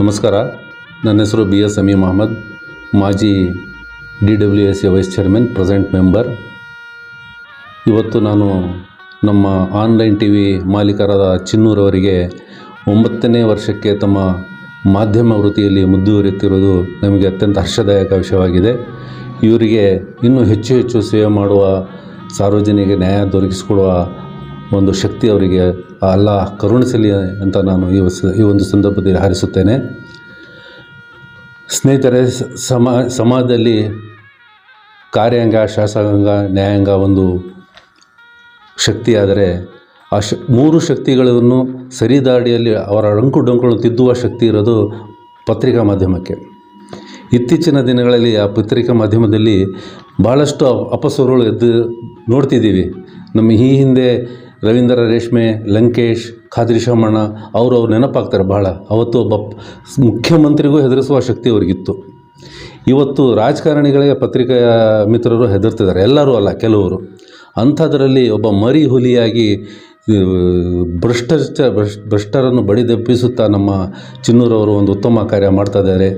ನಮಸ್ಕಾರ. ನನ್ನ ಹೆಸರು ಬಿ ಎಸ್ ಅಮೀಮ್ ಅಹಮದ್. ಮಾಜಿ D W S A vice chairman, present member. ಇವತ್ತು ನಾನು ನಮ್ಮ ಆನ್ಲೈನ್ ಟಿ ವಿ ಮಾಲೀಕರಾದ ಚಿನ್ನೂರವರಿಗೆ ಒಂಬತ್ತನೇ ವರ್ಷಕ್ಕೆ ತಮ್ಮ ಮಾಧ್ಯಮ ವೃತ್ತಿಯಲ್ಲಿ ಮುಂದುವರಿಯುತ್ತಿರುವುದು ನಮಗೆ ಅತ್ಯಂತ ಹರ್ಷದಾಯಕ ವಿಷಯವಾಗಿದೆ. ಇವರಿಗೆ ಇನ್ನೂ ಹೆಚ್ಚು ಹೆಚ್ಚು ಸೇವೆ ಮಾಡುವ, ಸಾರ್ವಜನಿಕ ನ್ಯಾಯ ದೊರಕಿಸಿಕೊಡುವ ಒಂದು ಶಕ್ತಿ ಅವರಿಗೆ ಅಲ್ಲ ಕರುಣಿಸಲಿ ಅಂತ ನಾನು ಈ ಒಂದು ಸಂದರ್ಭದಲ್ಲಿ ಹಾರಿಸುತ್ತೇನೆ. ಸ್ನೇಹಿತರೆ, ಸಮಾ, ಸಮಾಜದಲ್ಲಿ ಕಾರ್ಯಾಂಗ, ಶಾಸಕಾಂಗ, ನ್ಯಾಯಾಂಗ ಒಂದು ಶಕ್ತಿಯಾದರೆ, ಆ ಶ, ಮೂರು ಶಕ್ತಿಗಳನ್ನು ಸರಿದಾಡಿಯಲ್ಲಿ ಅವರ ಅಂಕು ಡೊಂಕುಗಳನ್ನು ತಿದ್ದುವ ಶಕ್ತಿ ಇರೋದು ಪತ್ರಿಕಾ ಮಾಧ್ಯಮಕ್ಕೆ. ಇತ್ತೀಚಿನ ದಿನಗಳಲ್ಲಿ ಆ ಪತ್ರಿಕಾ ಮಾಧ್ಯಮದಲ್ಲಿ ಭಾಳಷ್ಟು ಅಪ- ಅಪಸ್ವರಗಳು ಎದ್ದು ನೋಡ್ತಿದ್ದೀವಿ. ನಮ್ಮ ಈ ಹಿಂದೆ ರವೀಂದ್ರ ರೇಷ್ಮೆ, ಲಂಕೇಶ್, ಖಾದ್ರಿ ಶಾಮಣ್ಣ, ಅವರು ಅವ್ರು ನೆನಪಾಗ್ತಾರೆ ಭಾಳ ಅವತ್ತು ಒಬ್ಬ ಮುಖ್ಯಮಂತ್ರಿಗೂ ಹೆದರಿಸುವ ಶಕ್ತಿ ಅವರಿಗಿತ್ತು. ಇವತ್ತು ರಾಜಕಾರಣಿಗಳಿಗೆ ಪತ್ರಿಕಾ ಮಿತ್ರರು ಹೆದರ್ತಿದ್ದಾರೆ. ಎಲ್ಲರೂ ಅಲ್ಲ, ಕೆಲವರು. ಅಂಥದ್ರಲ್ಲಿ ಒಬ್ಬ ಮರಿ ಹುಲಿಯಾಗಿ ಆ, ಭ್ರಷ್ಟಾಚಾರ ಭ್ರಷ್ಟ ಭ್ರಷ್ಟರನ್ನು ಬಡಿದೆಬ್ಬಿಸುತ್ತಾ ನಮ್ಮ ಚಿನ್ನೂರವರು ಒಂದು ಉತ್ತಮ ಕಾರ್ಯ ಮಾಡ್ತಾ ಇದ್ದಾರೆ.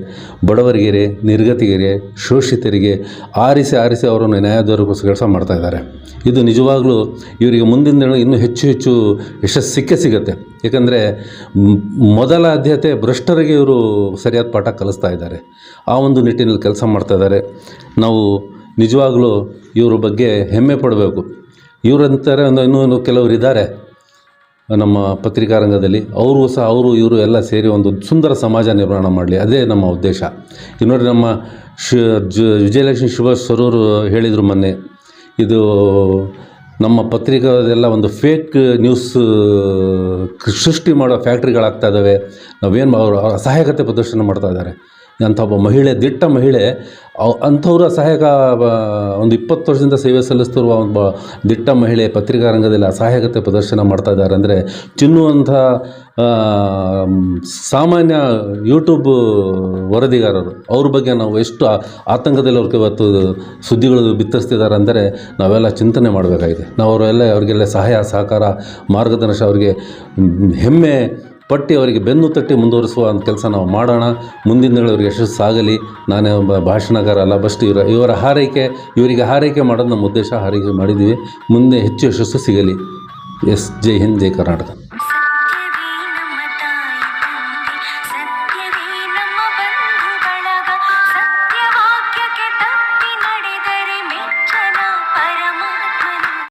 ಬಡವರಿಗೆ ನಿರ್ಗತಿಗೆರೆ ಶೋಷಿತರಿಗೆ ಆರಿಸಿ ಆರಿಸಿ ಅವರನ್ನು ನ್ಯಾಯ ದೊರಕಿಸೋ ಕೆಲಸ ಮಾಡ್ತಾ ಇದ್ದಾರೆ. ಇದು ನಿಜವಾಗ್ಲೂ ಇವರಿಗೆ ಮುಂದಿನ ದಿನ ಇನ್ನೂ ಹೆಚ್ಚು ಹೆಚ್ಚು ಯಶಸ್ಸು ಸಿಕ್ಕೇ ಸಿಗುತ್ತೆ. ಏಕೆಂದರೆ ಮೊದಲ ಆದ್ಯತೆ ಭ್ರಷ್ಟರಿಗೆ ಇವರು ಸರಿಯಾದ ಪಾಠ ಕಲಿಸ್ತಾ ಇದ್ದಾರೆ. ಆ ಒಂದು ನಿಟ್ಟಿನಲ್ಲಿ ಕೆಲಸ ಮಾಡ್ತಾ ಇದ್ದಾರೆ. ನಾವು ನಿಜವಾಗ್ಲೂ ಇವ್ರ ಬಗ್ಗೆ ಹೆಮ್ಮೆ ಪಡಬೇಕು. ಇವರಂತಾರೆ ಒಂದು ಇನ್ನೂ ಕೆಲವರು ಇದ್ದಾರೆ. ನಮ್ಮ ಪತ್ರಿಕಾ ರಂಗದಲ್ಲಿ ಅವರು ಸಹ ಅವರು ಇವರು ಎಲ್ಲ ಸೇರಿ ಒಂದು ಸುಂದರ ಸಮಾಜ ನಿರ್ಮಾಣ ಮಾಡಲಿ. ಅದೇ ನಮ್ಮ ಉದ್ದೇಶ. ಇನ್ನು ನೋಡಿ ನಮ್ಮ ಶ ಜ ವಿಜಯಲಕ್ಷ್ಮಿ ಶಿವ ಸರೂರು ಹೇಳಿದರು ಮೊನ್ನೆ, ಇದು ನಮ್ಮ ಪತ್ರಿಕಾದೆಲ್ಲ ಒಂದು ಫೇಕ್ ನ್ಯೂಸ್ ಸೃಷ್ಟಿ ಮಾಡೋ ಫ್ಯಾಕ್ಟ್ರಿಗಳಾಗ್ತಾ ಇದ್ದಾವೆ ನಾವೇನು ಅವರು ಅಸಹಾಯಕತೆ ಪ್ರದರ್ಶನ ಮಾಡ್ತಾ ಇದ್ದಾರೆ. ಅಂಥ ಒಬ್ಬ ಮಹಿಳೆ, ದಿಟ್ಟ ಮಹಿಳೆ ಅಂಥವ್ರ ಸಹಾಯಕ ಒಂದು ಇಪ್ಪತ್ತು ವರ್ಷದಿಂದ ಸೇವೆ ಸಲ್ಲಿಸ್ತಿರುವ ಒಬ್ಬ ದಿಟ್ಟ ಮಹಿಳೆ ಪತ್ರಿಕಾ ರಂಗದಲ್ಲಿ ಅಸಹಾಯಕತೆ ಪ್ರದರ್ಶನ ಮಾಡ್ತಾ ಇದ್ದಾರೆ ಅಂದರೆ ಚಿನ್ನುವಂಥ ಸಾಮಾನ್ಯ ಯೂಟ್ಯೂಬ್ ವರದಿಗಾರರು, ಅವ್ರ ಬಗ್ಗೆ ನಾವು ಎಷ್ಟು ಆತಂಕದಲ್ಲಿ ಅವ್ರಿಗೆ ಇವತ್ತು ಸುದ್ದಿಗಳು ಬಿತ್ತರಿಸ್ತಿದ್ದಾರೆ ಅಂದರೆ ನಾವೆಲ್ಲ ಚಿಂತನೆ ಮಾಡಬೇಕಾಗಿದೆ. ನಾವು ಅವರೆಲ್ಲ ಅವರಿಗೆಲ್ಲ ಸಹಾಯ, ಸಹಕಾರ ಮಾರ್ಗದರ್ಶ ಅವರಿಗೆ ಹೆಮ್ಮೆ ಪಟ್ಟಿ ಅವರಿಗೆ ಬೆನ್ನು ತಟ್ಟಿ ಮುಂದುವರಿಸುವ ಒಂದು ಕೆಲಸ ನಾವು ಮಾಡೋಣ. ಮುಂದಿನ ದಿನಗಳವರಿಗೆ ಯಶಸ್ಸು ಆಗಲಿ. ನಾನೇ ಒಬ್ಬ ಭಾಷಣಕಾರ ಅಲ್ಲ, ಬಸ್ಟ್ ಇವರ ಇವರ ಹಾರೈಕೆ, ಇವರಿಗೆ ಹಾರೈಕೆ ಮಾಡೋದು ನಮ್ಮ ಉದ್ದೇಶ, ಹಾರೈಕೆ ಮಾಡಿದ್ದೀವಿ. ಮುಂದೆ ಹೆಚ್ಚು ಯಶಸ್ಸು ಸಿಗಲಿ. ಎಸ್, ಜೈ ಹಿಂದ್, ಜೈ ಕರ್ನಾಟಕ.